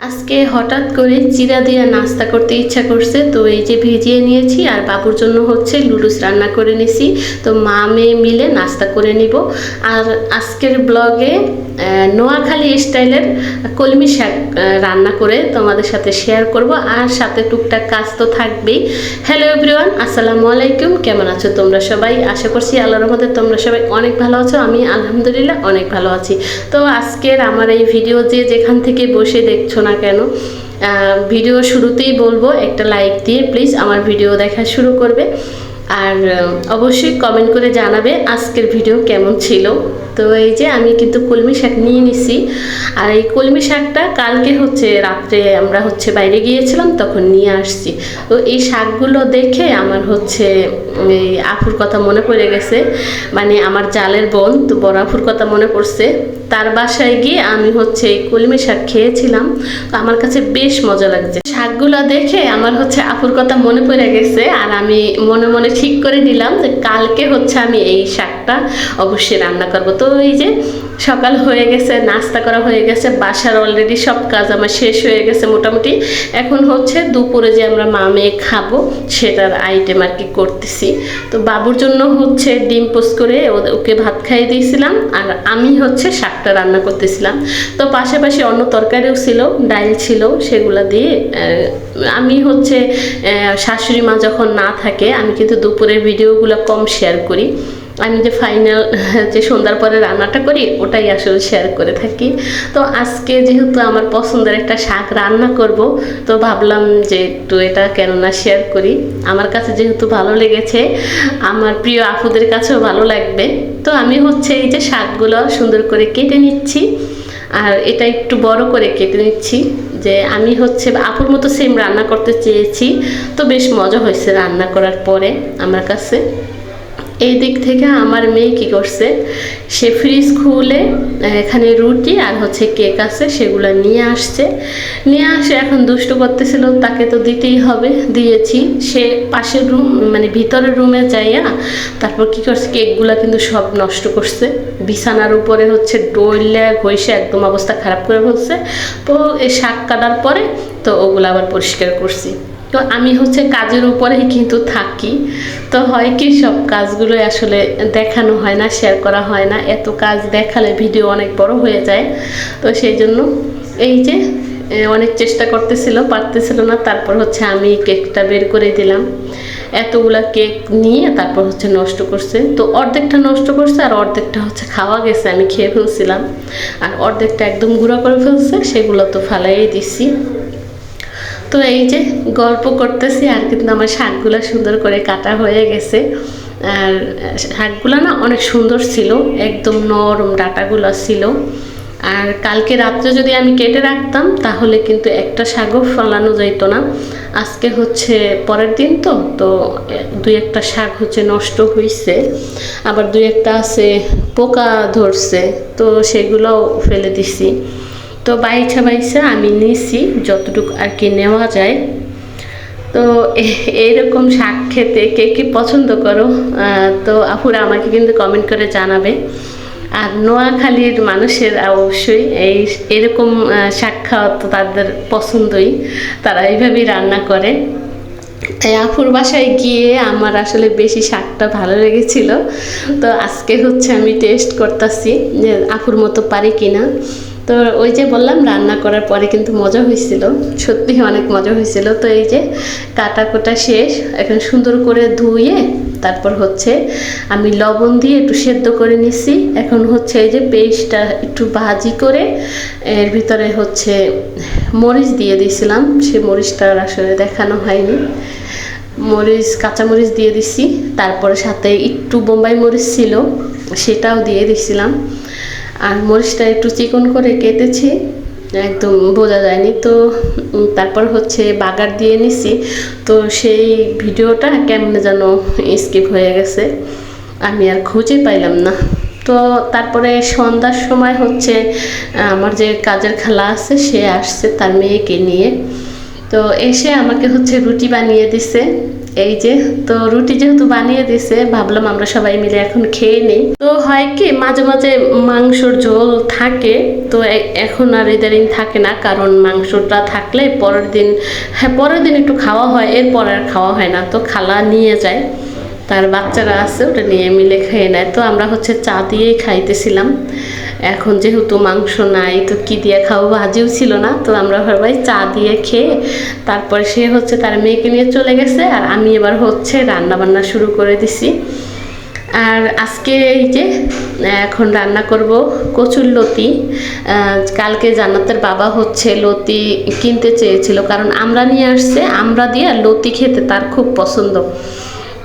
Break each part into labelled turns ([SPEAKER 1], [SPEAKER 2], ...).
[SPEAKER 1] আজকে হঠাৎ করে চিরা দিয়ে নাস্তা করতে ইচ্ছা করছে, তো এই যে ভিজিয়ে নিয়েছি আর বাবুর জন্য হচ্ছে লুডুস রান্না করে নিছি। তো মা মেয়ে মিলে নাস্তা করে নিব। আর আজকের ব্লগে নোয়াখালী স্টাইলের কলমি শাক রান্না করে তোমাদের সাথে শেয়ার করব। আর সাথে টুকটাক কাজ তো থাকবেই। হ্যালো এভরিওয়ান, আসসালামু আলাইকুম। কেমন আছো তোমরা সবাই? আশা করছি আল্লাহর রহমতে তোমরা সবাই অনেক ভালো আছো। আমি আলহামদুলিল্লাহ অনেক ভালো আছি। তো আজকের আমার এই ভিডিও যে যেখান থেকে বসে দেখছ না কেন? ভিডিও শুরুতেই বলব একটা লাইক দিয়ে প্লিজ আমার ভিডিও দেখা শুরু করবে। আর অবশ্যই কমেন্ট করে জানাবে আজকের ভিডিও কেমন ছিল। তো এই যে আমি কিন্তু কলমি শাক নিয়ে নিছি। আর এই কলমি শাকটা কালকে হচ্ছে রাত্রে আমরা হচ্ছে বাইরে গিয়েছিলাম, তখন নিয়ে আসছি। তো এই শাকগুলো দেখে আমার হচ্ছে এই আফুর কথা মনে পড়ে গেছে। মানে আমার জালের বোন, তো বড় আফুর কথা মনে পড়ছে। তার বাসায় গিয়ে আমি হচ্ছে এই কলমি শাক খেয়েছিলাম। তো আমার কাছে বেশ মজা লাগছে। শাকগুলো দেখে আমার হচ্ছে আপুর কথা মনে পড়ে গেছে। আর আমি মনে মনে ঠিক করে নিলাম যে কালকে হচ্ছে আমি এই শাকটা অবশ্যই রান্না করব। তো এই যে সকাল হয়ে গেছে, নাস্তা করা হয়ে গেছে, বাসার অলরেডি সব কাজ আমার শেষ হয়ে গেছে মোটামুটি। এখন হচ্ছে দুপুরে যে আমরা মা মেয়ে খাব সেটার আইটেম আর কি করতেছি। তো বাবুর জন্য হচ্ছে ডিম পোস্ট করে ওকে ভাত খাইয়ে দিয়েছিলাম আর আমি হচ্ছে শাকটা রান্না করতেছিলাম। তো পাশাপাশি অন্য তরকারিও ছিল ডাল ছিল, সেগুলো দিয়ে আমি হচ্ছে শাশুড়ি মা যখন না থাকে, আমি কিন্তু দুপুরের ভিডিওগুলো কম শেয়ার করি। আমি যে ফাইনাল যে সন্ধ্যার পরে রান্নাটা করি, ওটাই আসলে শেয়ার করে থাকি। তো আজকে যেহেতু আমার পছন্দের একটা শাক রান্না করব, তো ভাবলাম যে একটু এটা কেননা শেয়ার করি। আমার কাছে যেহেতু ভালো লেগেছে, আমার প্রিয় আপুদের কাছেও ভালো লাগবে। তো আমি হচ্ছে এই যে শাকগুলো সুন্দর করে কেটে নিচ্ছি। আর এটা একটু বড় করে কেটে নিচ্ছি, যে আমি হচ্ছে আপুর মতো সেম রান্না করতে চেয়েছি, তো বেশ মজা হয়েছে রান্না করার পরে আমার কাছে। এই দিক থেকে আমার মেয়ে কি করছে? সে ফ্রিজ খুলে এখানে রুটি আর হচ্ছে কেক আছে, সেগুলো নিয়ে আসছে। নিয়ে আসে, এখন দুষ্ট করতেছিল, তাকে তো দিতেই হবে, দিয়েছি। সে পাশের রুম মানে ভিতরের রুমে যাইয়া, তারপর কি করছে কেকগুলো কিন্তু সব নষ্ট করছে। বিছানার উপরে হচ্ছে ডইলে ঘষে একদম অবস্থা খারাপ করে ফেলছে। তো এই শাক কাটার পরে, তো ওগুলো আবার পরিষ্কার করছি। তো আমি হচ্ছে কাজের উপরেই কিন্তু থাকি। তো হয় কি সব কাজগুলো আসলে দেখানো হয় না শেয়ার করা হয় না। এত কাজ দেখালে ভিডিও অনেক বড় হয়ে যায়। তো সেই জন্য এই যে অনেক চেষ্টা করতেছিল, পারতেছিল না। তারপর হচ্ছে আমি কেকটা বের করে দিলাম। এতগুলা কেক নিয়ে তারপর হচ্ছে নষ্ট করছে। তো অর্ধেকটা নষ্ট করছে আর অর্ধেকটা হচ্ছে খাওয়া গেছে, আমি খেয়ে ফেলছিলাম। আর অর্ধেকটা একদম গুঁড়া করে ফেলছে, সেগুলো তো ফালাইয়ে দিছি। তো এই যে গল্প করতেছি আর কিন্তু আমার শাকগুলো সুন্দর করে কাটা হয়ে গেছে। আর শাকগুলো না অনেক সুন্দর ছিল, একদম নরম ডাটাগুলো ছিল। আর কালকে রাত্রে যদি আমি কেটে রাখতাম, তাহলে কিন্তু একটা শাকও ফলানো যাইতো না। আজকে হচ্ছে পরের দিন তো তো দুই একটা শাক হচ্ছে নষ্ট হয়েছে আবার দুই একটা আছে পোকা ধরছে, তো সেগুলোও ফেলে দিছি। তো বাইছা বাইছা আমি নিছি, যতটুকু আর কি নেওয়া যায়। তো এইরকম শাক খেতে কে কি পছন্দ করো? তো আপুরা আমাকে কিন্তু কমেন্ট করে জানাবে। আর নোয়াখালীর মানুষের অবশ্যই এই এরকম শাক খাওয়া তো তাদের পছন্দই। তারা এইভাবেই রান্না করে। আপুর বাসায় গিয়ে আমার আসলে বেশি শাকটা ভালো লেগেছিল। তো আজকে হচ্ছে আমি টেস্ট করতেছি যে আপুর মতো পারি কিনা। তো ওই যে বললাম, রান্না করার পরে কিন্তু মজা হয়েছিল। সত্যি অনেক মজা হয়েছিল। তো এই যে কাটা কোটা শেষ, এখন সুন্দর করে ধুয়ে তারপর হচ্ছে আমি লবণ দিয়ে একটু সেদ্ধ করে নিছি। এখন হচ্ছে এই যে পেস্টটা একটু ভাজি করে, এর ভিতরে হচ্ছে মরিচ দিয়ে দিয়েছিলাম। সে মরিচটা আসলে দেখানো হয়নি। মরিচ কাঁচামরিচ দিয়ে দিছি। তারপরে সাথে একটু বোম্বাই মরিচ ছিল, সেটাও দিয়ে দিছিলাম। আর মরিচটা একটু চিকন করে কেটেছি, একদম বোঝা যায়নি। তো তারপর হচ্ছে বাগার দিয়ে নিছি। তো সেই ভিডিওটা কেমনে যেন স্কিপ হয়ে গেছে, আমি আর খুঁজে পাইলাম না। তো তারপরে সন্ধ্যার সময় হচ্ছে, আমার যে কাজের খালা আছে, সে আসছে তার মেয়েকে নিয়ে। তো এসে আমাকে হচ্ছে রুটি বানিয়ে দিছে। এই যে, তো রুটি যেহেতু বানিয়ে দিছে, ভাবলাম আমরা সবাই মিলে এখন খেয়ে নিই। তো হয় কি, মাঝে মাঝে মাংসর ঝোল থাকে, তো এখন আর ইদারিং থাকে না, কারণ মাংসটা থাকলে পরের দিন হ্যাঁ পরের দিন একটু খাওয়া হয়, এরপর আর খাওয়া হয় না, তো খালা নিয়ে যায়। তার বাচ্চারা আছে, ওটা নিয়ে মিলে খেয়ে নেয় তো আমরা হচ্ছে চা দিয়েই খাইতেছিলাম। এখন যেহেতু মাংস নাই, তো কি দিয়ে খাব ভাজিও ছিল না। তো আমরা সবাই চা দিয়ে খেয়ে তারপরে সে হচ্ছে তার মেয়েকে নিয়ে চলে গেছে আর আমি এবার হচ্ছে রান্না বান্না শুরু করে দিছি। আর আজকে এই যে, এখন রান্না করব কচুর লতি। কালকে জান্নাতের বাবা হচ্ছে লতি কিনতে চেয়েছিল, কারণ আমরা নিয়ে আসছে, আমরা দিয়ে আর লতি খেতে তার খুব পছন্দ।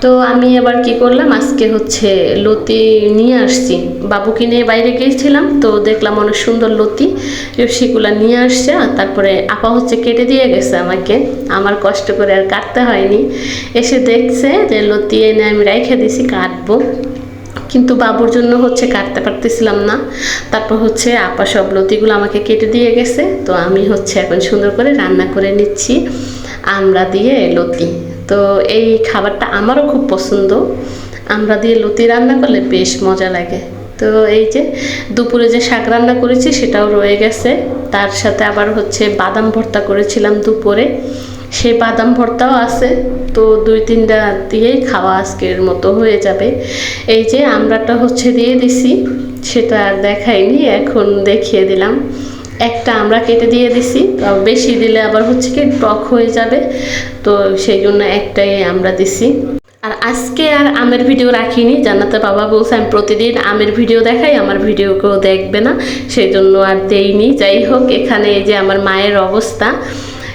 [SPEAKER 1] তো আমি এবার কি করলাম? আজকে হচ্ছে লতি নিয়ে আসছি। বাবুকে নিয়ে বাইরে গিয়েছিলাম, তো দেখলাম অনেক সুন্দর লতি। সেগুলো নিয়ে আসছে, আর তারপরে আপা হচ্ছে কেটে দিয়ে গেছে আমাকে। আমার কষ্ট করে আর কাটতে হয়নি। এসে দেখছে যে লতি এনে আমি রেখে দিছি, কাটবো। কিন্তু বাবুর জন্য হচ্ছে কাটতে পারতেছিলাম না। তারপর হচ্ছে আপা সব লতিগুলো আমাকে কেটে দিয়ে গেছে। তো আমি হচ্ছে এখন সুন্দর করে রান্না করে নিচ্ছি। আমরা দিয়ে লতি। তো এই খাবারটা আমারও খুব পছন্দ। আমরা দিয়ে লতি রান্না করলে বেশ মজা লাগে। তো এই যে দুপুরে যে শাক রান্না করেছি সেটাও রয়ে গেছে। তার সাথে আবার হচ্ছে বাদাম ভর্তা করেছিলাম দুপুরে। সেই বাদাম ভর্তাও আছে। তো দুই তিনটা দিয়েই খাওয়া আজকের মতো হয়ে যাবে। এই যে আমরাটা হচ্ছে দিয়ে দিছি। সেটা আর দেখাইনি, এখন দেখিয়ে দিলাম। একটা আমরা কেটে দিয়ে দিছি বেশি দিলে আবার হচ্ছে কি টক হয়ে যাবে, তো সেই জন্য একটাই আমরা দিছি। আর আজকে আর আমের ভিডিও রাখিনি জানাতে বাবা বলছে আমি প্রতিদিন আমের ভিডিও দেখাই, আমার ভিডিও কেউ দেখবে না, সেই জন্য আর দেইনি। যাই হোক, এখানে এই যে আমার মায়ের অবস্থা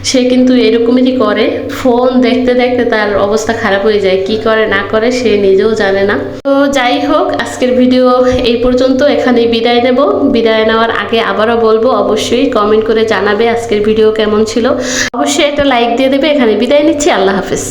[SPEAKER 1] সে কিন্তু এরকমই করে। ফোন দেখতে দেখতে তার অবস্থা খারাপ হয়ে যায়। কি করে, না করে, সে নিজেও জানে না। তো যাই হোক, আজকের ভিডিও এই পর্যন্ত। এখানে বিদায় নেব। বিদায় নেওয়ার আগে আবারও বলব, অবশ্যই কমেন্ট করে জানাবে আজকের ভিডিও কেমন ছিল। অবশ্যই একটা লাইক দিয়ে দেবে। এখানে বিদায় নিচ্ছি। আল্লাহ হাফেজ।